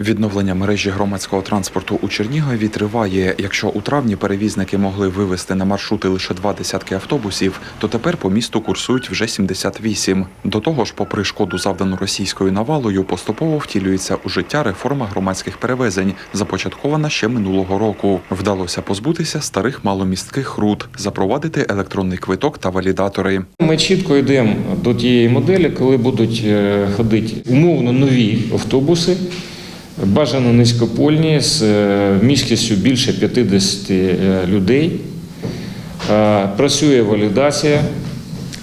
Відновлення мережі громадського транспорту у Чернігові триває. Якщо у травні перевізники могли вивезти на маршрути лише два десятки автобусів, то тепер по місту курсують вже 78. До того ж, попри шкоду завдану російською навалою, поступово втілюється у життя реформа громадських перевезень, започаткована ще минулого року. Вдалося позбутися старих маломістких рут, запровадити електронний квиток та валідатори. Ми чітко йдемо до тієї моделі, коли будуть е, ходити умовно нові автобуси, бажано низькопольні з е, міськістю більше 50 е, людей. Е, Працює валідація.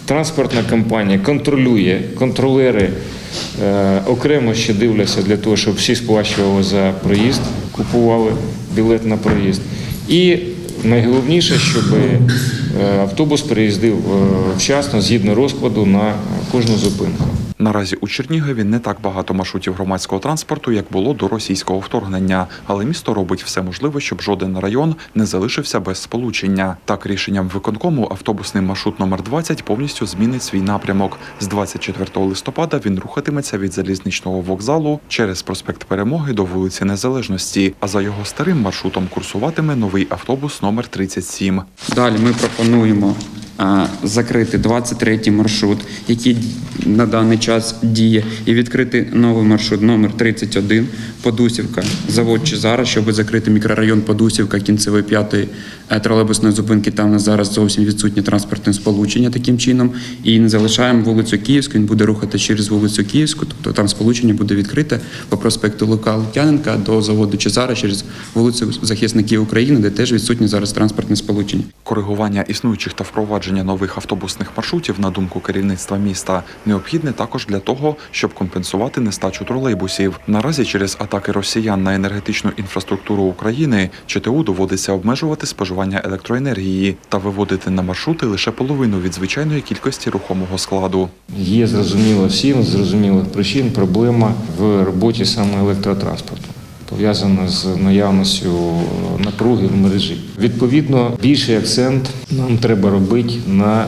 Транспортна компанія контролює, контролери окремо ще дивляться для того, щоб всі сплачували за проїзд, купували білет на проїзд. І найголовніше, щоб автобус переїздив е, вчасно згідно розкладу на кожну зупинку. Наразі у Чернігові не так багато маршрутів громадського транспорту, як було до російського вторгнення, але місто робить все можливе, щоб жоден район не залишився без сполучення. Так, рішенням виконкому автобусний маршрут номер 20 повністю змінить свій напрямок. З 24 листопада він рухатиметься від залізничного вокзалу через проспект Перемоги до вулиці Незалежності. А за його старим маршрутом курсуватиме новий автобус номер 37. Далі ми пропонуємо закрити 23-й маршрут, який на даний час діє, і відкрити новий маршрут номер 31 Подусівка, завод Чезара, щоб закрити мікрорайон Подусівка, кінцевої п'ятої е, тролейбусної зупинки. Там у нас зараз зовсім відсутнє транспортне сполучення таким чином. І не залишаємо вулицю Київську. Він буде рухати через вулицю Київську, тобто там сполучення буде відкрите по проспекту Лука Лук'яненка до заводу Чезара через вулицю Захисників України, де теж відсутнє зараз транспортне сполучення. Коригування існуючих та впровадження нових автобусних маршрутів, на думку керівництва міста, необхідне також для того, щоб компенсувати нестачу тролейбусів. Наразі через атаки росіян на енергетичну інфраструктуру України ЧТУ доводиться обмежувати споживання електроенергії та виводити на маршрути лише половину від звичайної кількості рухомого складу. Є зрозуміло всім, зрозумілих причин проблема в роботі саме електротранспорту. Пов'язана з наявністю напруги в мережі. Відповідно, більший акцент нам треба робити на е,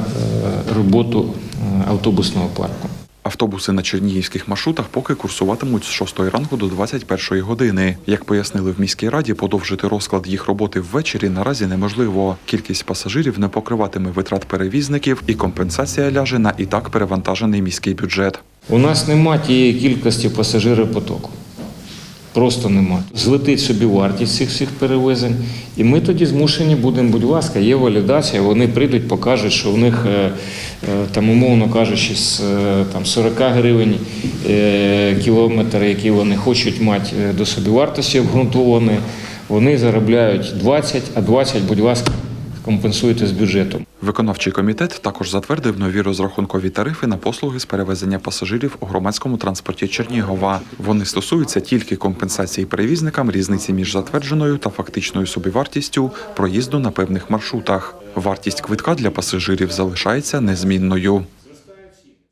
роботу е, автобусного парку. Автобуси на чернігівських маршрутах поки курсуватимуть з 6 ранку до 21 години. Як пояснили в міській раді, подовжити розклад їх роботи ввечері наразі неможливо. Кількість пасажирів не покриватиме витрат перевізників, і компенсація ляже на і так перевантажений міський бюджет. У нас немає тієї кількості пасажиропотоку. Просто нема. Злетить собі вартість цих всіх перевезень, і ми тоді змушені будемо, будь ласка, є валідація, вони прийдуть, покажуть, що в них, е, е, там, умовно кажучи, з е, там, 40 гривень кілометр, які вони хочуть мати до до собівартості обґрунтовані, вони заробляють 20, а 20, будь ласка, компенсуйте з бюджетом. Виконавчий комітет також затвердив нові розрахункові тарифи на послуги з перевезення пасажирів у громадському транспорті Чернігова. Вони стосуються тільки компенсації перевізникам різниці між затвердженою та фактичною собівартістю проїзду на певних маршрутах. Вартість квитка для пасажирів залишається незмінною.